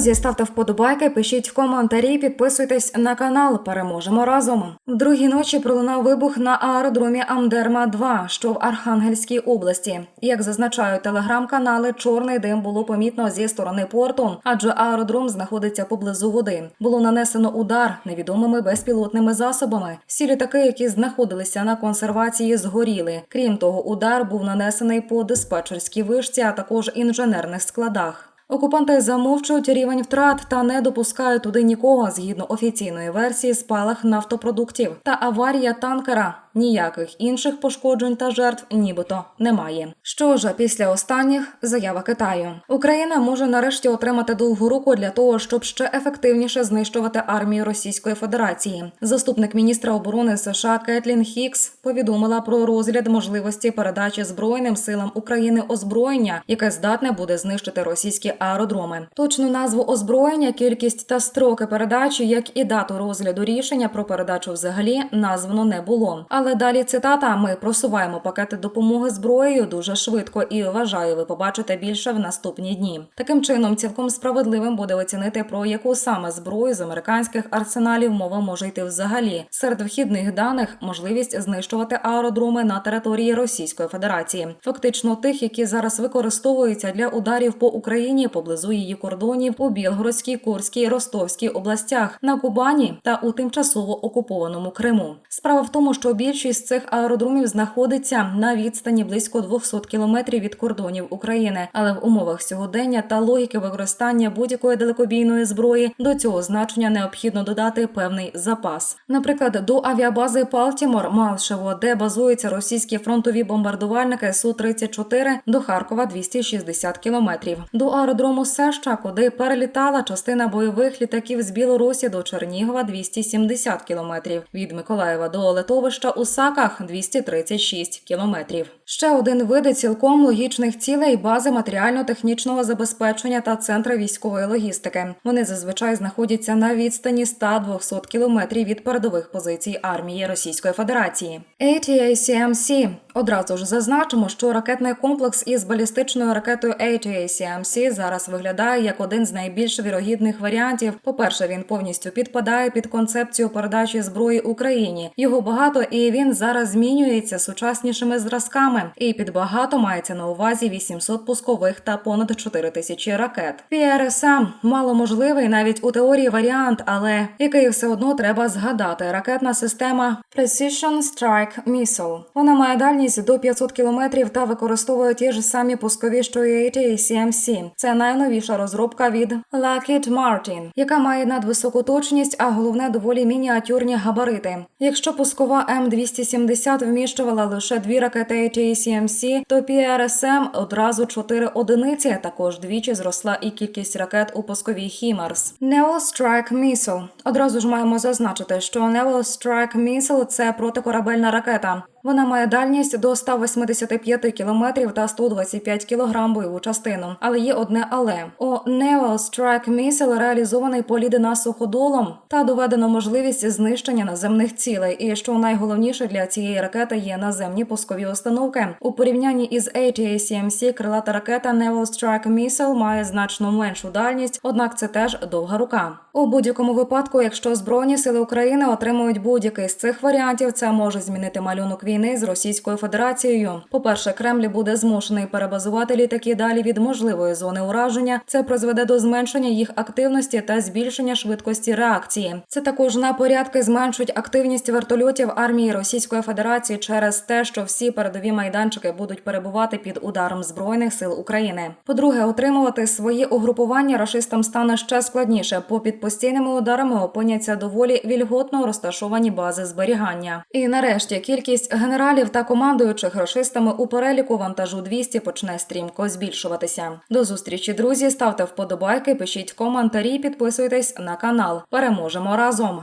Друзі, ставте вподобайки, пишіть коментарі, підписуйтесь на канал. Переможемо разом. В другій ночі пролунав вибух на аеродромі Амдерма 2 що в Архангельській області. Як зазначають телеграм-канали, чорний дим було помітно зі сторони порту, адже аеродром знаходиться поблизу води. Було нанесено удар невідомими безпілотними засобами. Всі літаки, які знаходилися на консервації, згоріли. Крім того, удар був нанесений по диспетчерській вишці, а також інженерних складах. Окупанти замовчують рівень втрат та не допускають туди нікого згідно офіційної версії спалах нафтопродуктів та аварія танкера. Ніяких інших пошкоджень та жертв нібито немає. Що ж, після останніх заява Китаю Україна може нарешті отримати довгу руку для того, щоб ще ефективніше знищувати армію Російської Федерації. Заступник міністра оборони США Кетлін Хікс повідомила про розгляд можливості передачі збройним силам України озброєння, яке здатне буде знищити російські аеродроми. Точну назву озброєння, кількість та строки передачі, як і дату розгляду рішення про передачу взагалі названо не було. Але далі цитата: ми просуваємо пакети допомоги зброєю дуже швидко і вважаю, ви побачите більше в наступні дні. Таким чином, цілком справедливим буде оцінити про яку саме зброю з американських арсеналів мова може йти взагалі. Серед вхідних даних можливість знищувати аеродроми на території Російської Федерації, фактично тих, які зараз використовуються для ударів по Україні поблизу її кордонів у Білгородській, Курській, Ростовській областях, на Кубані та у тимчасово окупованому Криму. Справа в тому, що більшість цих аеродромів знаходиться на відстані близько 200 кілометрів від кордонів України, але в умовах сьогодення та логіки використання будь-якої далекобійної зброї до цього значення необхідно додати певний запас. Наприклад, до авіабази Палтімор Малшево, де базуються російські фронтові бомбардувальники су 34 до Харкова 260 кілометрів. До аеродрому Сеща, куди перелітала частина бойових літаків з Білорусі до Чернігова 270 кілометрів. Від Миколаєва до летовища у Саках 236 кілометрів. Ще один вид цілком логічних цілей бази матеріально-технічного забезпечення та центри військової логістики. Вони зазвичай знаходяться на відстані 100-200 кілометрів від передових позицій армії Російської Федерації. ATACMC. Одразу ж зазначимо, що ракетний комплекс із балістичною ракетою ATACMC зараз виглядає як один з найбільш вірогідних варіантів. По-перше, він повністю підпадає під концепцію передачі зброї Україні. Його багато і він зараз змінюється сучаснішими зразками. І під багато мається на увазі 800 пускових та понад 4 тисячі ракет. PRSM мало можливий навіть у теорії варіант, але який все одно треба згадати. Ракетна система Precision Strike Missile. Вона має дальність до 500 кілометрів та використовує ті ж самі пускові, що і ATACMC. Це найновіша розробка від Lockheed Martin, яка має надвисоку точність, а головне доволі мініатюрні габарити. Якщо пускова М270 вміщувала лише дві ракети ATACMC, то PRSM одразу чотири одиниці. Також двічі зросла і кількість ракет у пусковій HIMARS. Neo Strike Missile. Одразу ж маємо зазначити, що Neo Strike Missile – це протикорабельна ракета. Вона має дальність до 185 кілометрів та 125 кілограм бойову частину. Але є одне але о Neo Strike Missile реалізований полідена суходолом та доведено можливість знищення наземних цілей. І що найголовніше для цієї ракети є наземні пускові установки. У порівнянні із ATACMC крилата ракета Neo Strike Missile має значно меншу дальність, однак це теж довга рука. У будь-якому випадку, якщо збройні сили України отримують будь-який з цих варіантів, це може змінити малюнок війни з Російською Федерацією. По-перше, Кремль буде змушений перебазувати літаки далі від можливої зони ураження. Це призведе до зменшення їх активності та збільшення швидкості реакції. Це також на порядки зменшують активність вертольотів армії Російської Федерації через те, що всі передові майданчики будуть перебувати під ударом збройних сил України. По-друге, отримувати свої угрупування рашистам стане ще складніше, бо під постійними ударами опиняться доволі вільготно розташовані бази зберігання. І нарешті кількість генералів та командуючих рашистами у переліку вантажу 200 почне стрімко збільшуватися. До зустрічі, друзі. Ставте вподобайки, пишіть коментарі, підписуйтесь на канал. Переможемо разом.